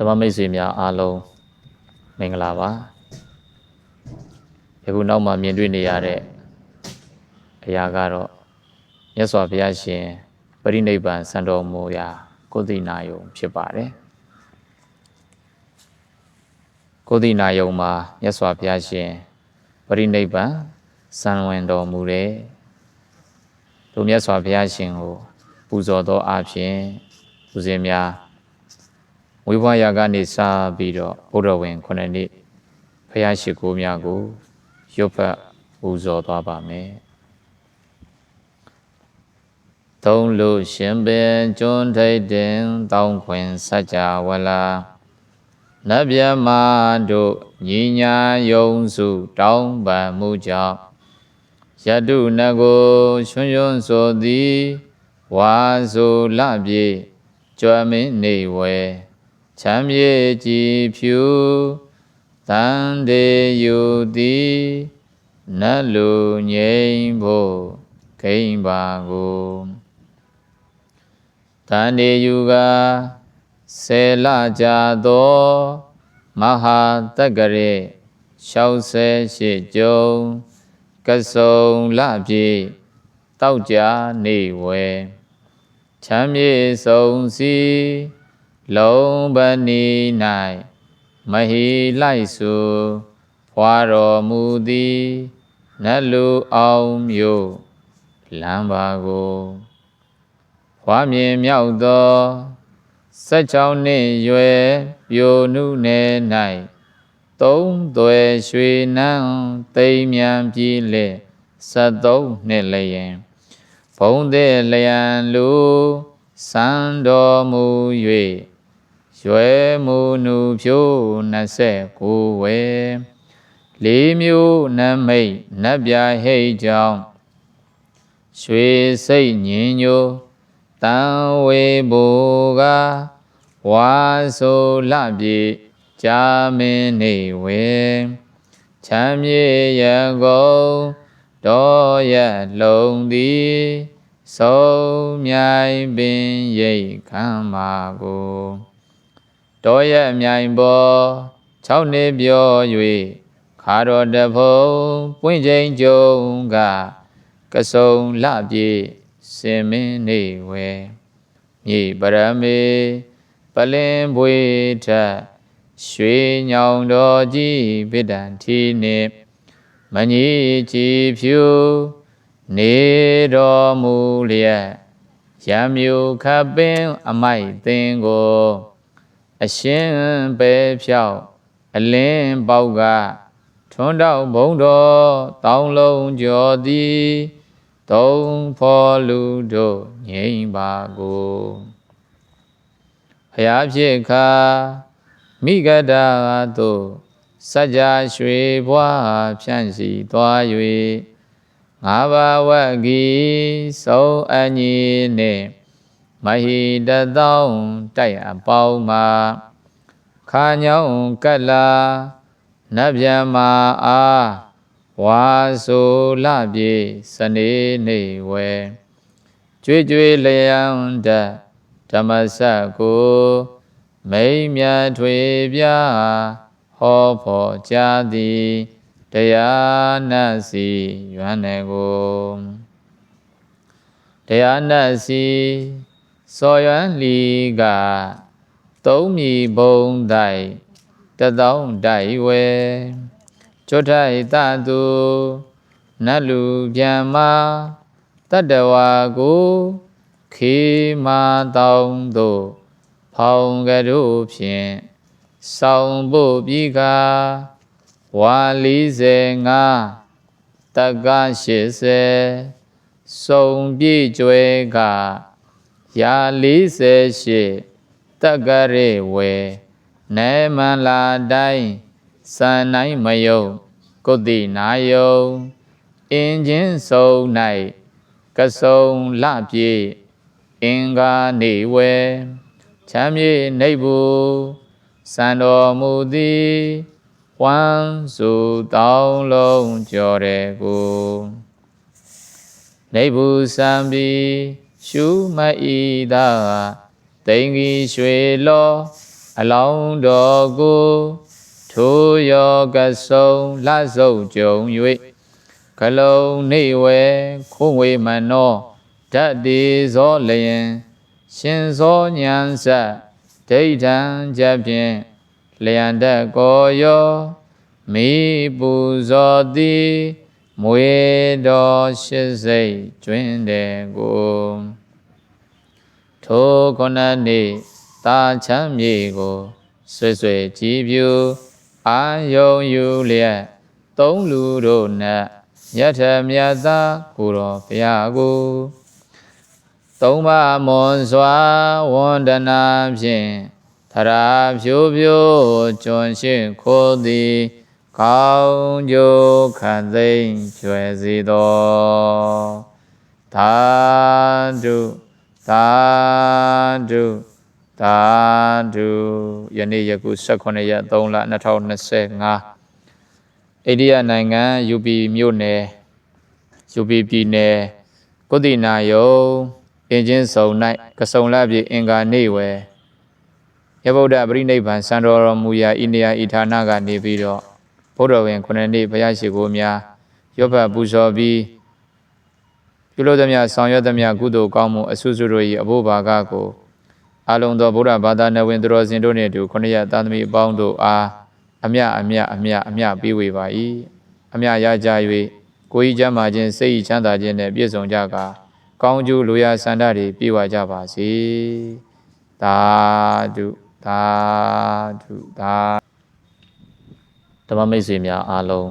ဓမ္မမိတ်ဆွေများအားလုံးမင်္ဂလာပါယခုနောက်မှမြင်တွေ့နေရတဲ့အရာကတော့မြတ်စွာဘုရားရှင်ပရိနိဗ္ဗာန်စံတော်မူရာကိုသိနာယုံဖြစ်ပါတယ်ကိုသိနာယုံမှာမြတ်စွာဘုရားရှင်ပရိနိဗ္ဗာန်စံဝင်တော်မူတဲ့တို့မြတ်စွာဘုရားရှင်ကိုပူဇော်သောအဖြစ်သူစင်များ ဝိဘဝရာကနေစပြီးတော့ဘုရားဝင်ခုနှစ်နှစ်ဖះရှိခိုးများကိုရွတ်ဖတ်ပူဇော်သွားပါမယ်သုံးလို့ရှင်ပင်ကျွန်းထိတ်တင်တောင်းခွင်စัจ java ဝလာနတ်မြမတို့ညီညာယုံစုတောင်းပန်မှုကြောင့်ယတုနကိုချွန်းချွန်းဆိုသည်ဝါဆိုလပြေကြွမင်းနေဝဲ ချမ်းမြေကြည်ဖြူတန်တေယူသည်နတ်လူငြိမ်ဖို့ခိမ့်ပါကိုတန်တေယူကဆေလကြသောမဟာတက္ကရေ68ကျုံကစုံလပြေတောက်ကြနေဝဲချမ်းမြေဆုံးစီ လုံးပနီ၌မဟီလိုက်စုဖွာတော်မူသည်နတ်လူအောင်မျိုးလမ်းပါကိုဖွာမြင်မြောက်သောစက်ချောင်းနှင့်ရွယ်ပြိုနုနယ်၌သုံးသွယ်ရွှေနန်းသိမ်းမြန်ပြည်လေ73နှစ်လျင်ဘုံတဲ့လျံလူစံတော်မူ၍ ရွယ်မူနုဖြိုး29ဝဲလေးမျိုးနမိတ်နတ်ပြဟိတ်ကြောင့်ရွှေစိတ်ညင်ညိုတန်ဝေဘူကဝါဆိုလပြေကြာမင်းနေဝဲချမ်းမြေရကုန်တော်ရလုံးသည်ဆုံးမြိုင်ပင်ရိတ်ခံပါကို တော်ရမြိုင်ပေါ်6နှစ်ပြော၍ခါတော်တဖုံပွင့်ချိန်ကြုံကကစုံလပြေစင်မင်းနေဝဲမြေပရမေပလင်ဘွေထရွှေညောင်တော်ကြီးဗိဒ္ဒံထီနှင့်မကြီးကြည်ဖြူနေတော်မူလျက်ရံမျိုးခပ်ပင်အမိုက်သင်ကို အရှင်ပဲဖြောက်အလင်းပေါက်ကထွန်းတောက်ဘုံတော်တောင်းလုံးကျော်သည်သုံးဖော်လူတို့ငြိမ်ပါကိုဖျားဖြစ်ခါမိဂဒာသို့စัจ जा ရွှေဘွားဖြန့်စီသွား၍ငါးပါးဝဂီဆုံးအညီနှင့် မဟိတသောတိုက်အပေါင်းမှာခါညောင်းကလနဗျမအားဝါဆိုလပြေစနေနေဝဲကြွေကြွေလျံတဓမ္မစကိုမိမ့်မြထွေပြဟောဖို့ကြာသည်တရားနတ်စီရွမ်းနေကိုတရားနတ်စီ စော်ရွမ်းလီကသုံးမီဘုံတိုင်တသောတိုင်ဝဲကျွတ်ထိုက်တသူနတ်လူပြန်မာတတဝါကိုခေမာတောင်းတို့ဖောင်ကတို့ဖြင့်ဆောင်ဖို့ပြီးကဝါ45တက္က80စုံပြည့်ကျွဲက ရာ48တက္ကရေဝေနဲမလာတိုင်းစံနိုင်မယုံကုတိနာယုံအင်းချင်းစုံ၌ကစုံလပြေအင်္ဂါနေဝဲချမ်းမြေနေဘူးစံတော်မူသည်ဝမ်းစုတောင်းလုံးကြော်တဲ့ကိုနေဘူးစံပြီး ရှုမဤသာတိန်ကြီးရွှေလော အလောင်းတော်ကိုထိုယောကဆုံးလှစုပ်ကြုံ၍ကလုံးနေဝဲခိုးဝေမနောဓာတ်ဒီဇောလျင်ရှင်ဇောဉာဏ်ဆက်ဒိဋ္ဌံချက်ဖြင့်လျံတက်ကိုယောမိပူဇော်သည် မွေတော်ရှိစိတ်ကျွင်းတဲ့ကိုထိုခုနှစ်နေ့တာချမ်းမြေကိုဆွေဆွေကြည်ပြူအာယုံယူလျက်သုံးလူတို့နဲ့ယထမြတ်သာကိုတော်ဘုရားကိုသုံးပါမွန်စွာဝန္ဒနာဖြင့်သရာဖြိုးဖြိုးကျွန်းရှိခိုးသည် ကောင်းကျိုးခံသိမ့်ကျွယ်စေသောသာဓုသာဓုသာဓုယနေ့ယခု18ရက်3လ2025အိန္ဒိယနိုင်ငံ UP မြို့နယ် UP ပြည်နယ်ကုသိနာယုံအင်ဂျင်စုံ၌ကစုံလပြည့်အင်္ဂါနေဝယ်ရဗုဒ္ဓပရိနိဗ္ဗာန်စံတော်မူရာဤနေရာဤဌာနကနေပြီးတော့ ဘုရားဝင်ခုနှစ်နေ့ဘုရားရှိခိုးများရောဘပူဇော်ပြီးပြုလို့သမျှဆောင်ရွက်သမျှကုသိုလ်ကောင်းမှုအဆုစုတို့၏အဖို့ဘာကကိုအလုံးသောဗုဒ္ဓဘာသာနယ်ဝင်သူတော်စင်တို့နှင့်အတူခုနှစ်ရက်သာသမီအပေါင်းတို့အားအမြအမြအမြအမြပေးဝေပါ၏အမြရကြ၍ကိုယ်ဤချမ်းသာခြင်းစိတ်ဤချမ်းသာခြင်းနဲ့ပြည့်စုံကြကာကောင်းကျိုးလိုရာဆန္ဒတွေပြည့်ဝကြပါစေသာဓုသာဓုသာ ဓမ္မမိတ်ဆွေများအားလုံး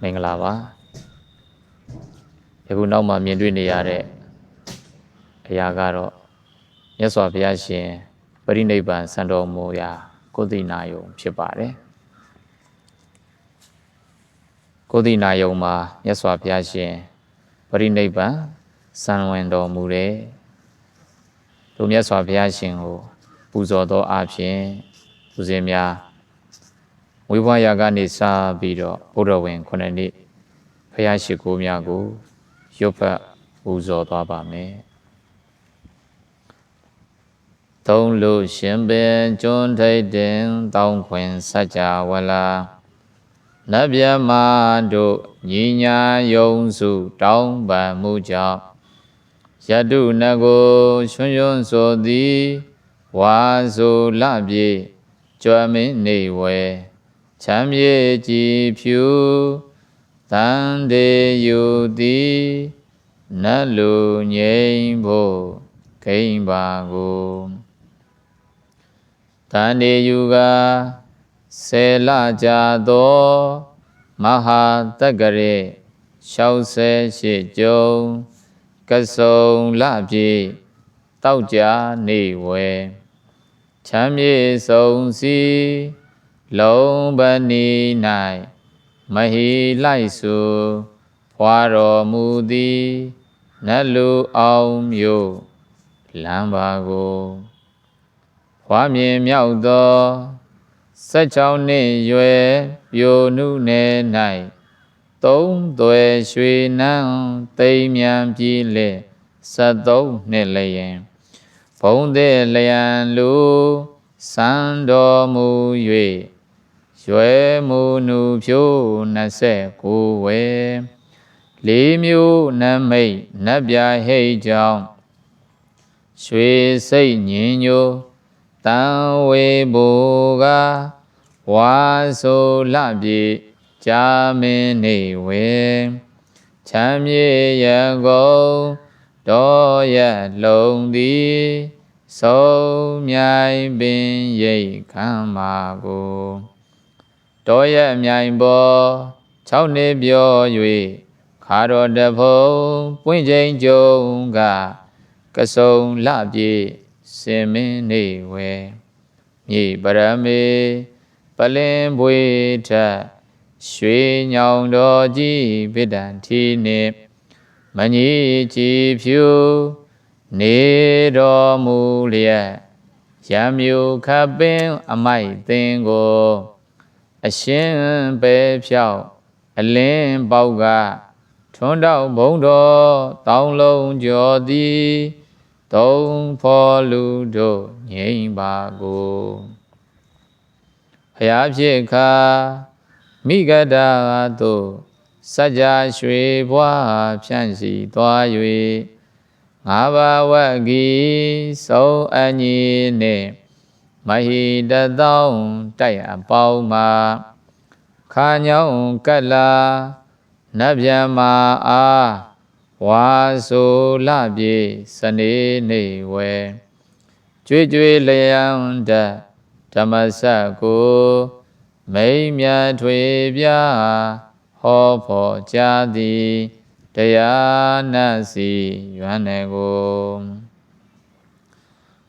မင်္ဂလာပါယခုနောက်မှမြင်တွေ့နေရတဲ့အရာကတော့မြတ်စွာဘုရားရှင်ပရိနိဗ္ဗာန်စံတော်မူရာကိုသိနာယုံဖြစ်ပါတယ်ကိုသိနာယုံမှာမြတ်စွာဘုရားရှင်ပရိနိဗ္ဗာန်စံဝင်တော်မူတယ်တို့မြတ်စွာဘုရားရှင်ကိုပူဇော်သောအဖြစ်သူစင်များ ဝိဘဝရာကနေစပြီးတော့ဘုရားဝင်ခုနှစ်နှစ်ဘုရားရှိခိုးများကိုရုပ်ဖတ်ပူဇော်သွားပါမယ်သုံးလို့ရှင်ပင်ကျွန်းထိတ်တင်တောင်းခွင်စัจ java ဝလာနတ်မြမတို့ညီညာယုံစုတောင်းပန်မှုကြောင့်ယတုနကိုချွန်းချွန်းဆိုသည်ဝါဆိုလပြေကြွမင်းနေဝဲ ချမ်းမြေကြည်ဖြူတန်တေယူသည်နတ်လူငြိမ်ဖို့ခိမ့်ပါကိုတန်တေယူကဆေလကြသောမဟာတက္ကရေ68ကျုံကစုံလပြေတောက်ကြနေဝဲချမ်းမြေဆုံးစီ လုံးပဏီ၌မဟီလိုက်စုဖွာတော်မူသည်နတ်လူအောင်မျိုးလမ်းပါကိုဖွာမြင်မြောက်သောစက်ချောင်းနှင့်ရွယ်ပြိုနုနယ်၌သုံးသွယ်ရွှေနန်းသိမ့်မြန်ပြည်လေ73နှစ်လျင်ဘုံတဲ့လျံလူစံတော်မူ၍ ရွယ်မူနုဖြိုး29ဝဲလေးမျိုးနမိတ်နတ်ပြဟိတ်ကြောင့်ရွှေစိတ်ညင်ညိုတန်ဝေဘူကဝါဆိုလပြေကြာမင်းနေဝေချမ်းမြေရကုန်တော်ရလုံးသည်ဆုံးမြိုင်ပင်ရိတ်ခံပါကို တော်ရမြိုင်ပေါ်6နှစ်ပြော၍ခါတော်တဖုံပွင့်ချိန်ကြုံကကစုံလပြေစင်မင်းနေဝဲမြေပရမေပလင်ဘွေထရွှေညောင်တော်ကြီးဗိဒ္ဒံထီနှင့်မကြီးကြည်ဖြူနေတော်မူလျက်ရံမျိုးခပင်အမိုက်သင်ကို အရှင်ပဲဖြောက်အလင်းပေါက်ကထွန်းတောက်ဘုံတော်တောင်းလုံးကျော်သည်သုံးဖော်လူတို့ငြိမ့်ပါကိုဖျားဖြစ်ခါမိဂဒာသို့စัจ जा ရွှေဘွားဖြန့်စီသွား၍ငါးပါးဝတ်ကီဆုံးအညီနှင့် မဟိတသောတိုက်အပေါင်းမှာခါညောင်းကက်လာနတ်ဗျမာအားဝါဆိုလပြေစနေနေဝဲကြွေကြွေလျံတဓမ္မစကိုမိမ့်မြထွေပြဟောဖို့ကြာသည်တရားနတ်စီရွမ်းနေကို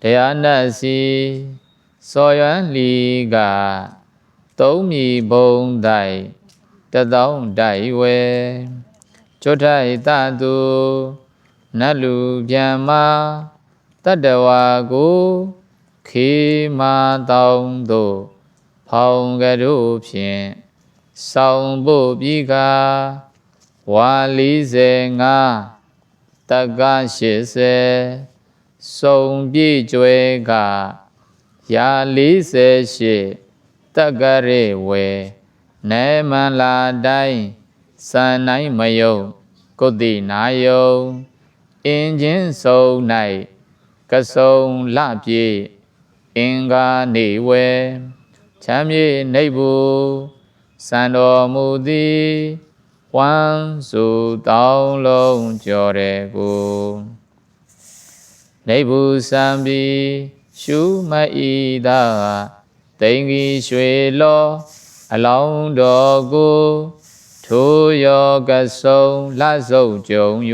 တရားနတ်စီ စော်ရွမ်းလီကသုံးမီဘုံတိုင်တသောတိုင်ဝဲကျွတ်ထိုက်တသူနတ်လူပြန်မာတတဝါကိုခေမာတောင်းတို့ဖောင်ကတို့ဖြင့်ဆောင်ဖို့ပြီးကဝါ45တက္က80စုံပြည့်ကျွဲက ရာ48တက္ကရေဝေနဲမန်လာတိုင်းစံနိုင်မယုံကုတိနာယုံအင်းချင်းစုံ၌ကဆုံလပြေအင်္ဂါနေဝဲချမ်းမြေနေဘူးစံတော်မူသည်ဝမ်းစုတောင်းလုံးကြော်တဲ့ကိုနေဘူးစံပြီး ရှုမဤသာတိန်ကြီးရွှေလောအလောင်းတော်ကိုထိုယောကဆုံလဆုပ်ကြုံ၍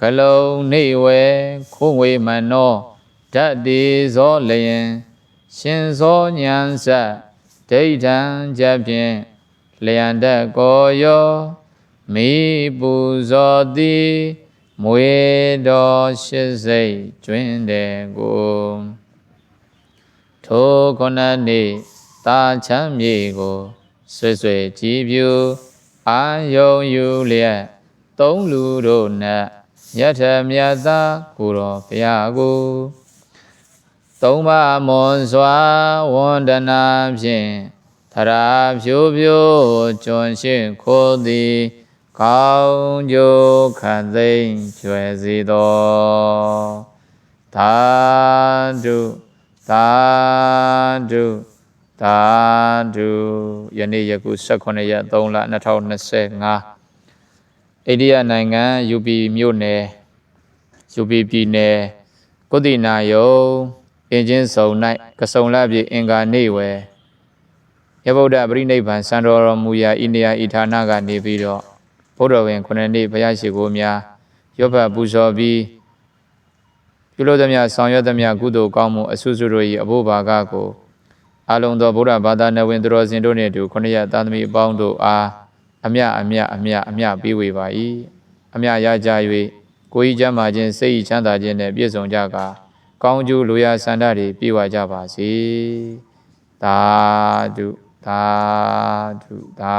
ကလုံးနေဝဲခိုးဝေမနောဓာတ်ဒီဇောလျင်ရှင်ဇောဉာဏ်ဆက်ဒိဋ္ဌံချက်ဖြင့်လျံတက်ကိုယောမိပူဇော်သည်မွေတော်ရှိစိတ်ကျွင်းတဲ့ကို ထိုခုနှစ်နေ့တာချမ်းမြေကိုဆွေဆွေကြည်ပြူအာယုံယူလျက်သုံးလူတို့နဲ့ယထမြတ်သာကိုတော်ဘုရားကိုသုံးပါမွန်စွာဝန္ဒနာဖြင့်သရာဖြိုးဖြိုးကျွန်းရှိခိုးသည်ကောင်းကျိုးခံသိမ့်ကျွယ်စေသောသာဓု သာဓုသာဓုယနေ့ယခု18ရက်3လ2025အိန္ဒိယနိုင်ငံ UP မြို့နယ် UP ပြည်နယ်ကုသိနာယုံအင်ဂျင်စုံ၌ကစုံလပြည့်အင်္ဂါနေဝယ်ရဗုဒ္ဓပရိနိဗ္ဗာန်စံတော်မူရာဤနေရာဤဌာနကနေပြီးတော့ဘုရားဝင်ခုနှစ်နေ့ဘုရားရှိခိုးများရောဘပူဇော်ပြီး ပြုလို့သမျှဆောင်ရွက်သမျှကုသိုလ်ကောင်းမှုအဆုစုတို့၏အဖို့ဘာကကိုအလုံးသောဗုဒ္ဓဘာသာနဝင်သူတော်စင်တို့နှင့်အတူခုနှစ်ရသာသမီအပေါင်းတို့အားအမြအမြအမြအမြပေးဝေပါ၏အမြရကြ၍ကိုယ်ဤချမ်းသာခြင်းစိတ်ဤချမ်းသာခြင်းနှင့်ပြည့်စုံကြကာကောင်းကျိုးလိုရာဆန္ဒတွေပြည့်ဝကြပါစေသာဓုသာဓုသာ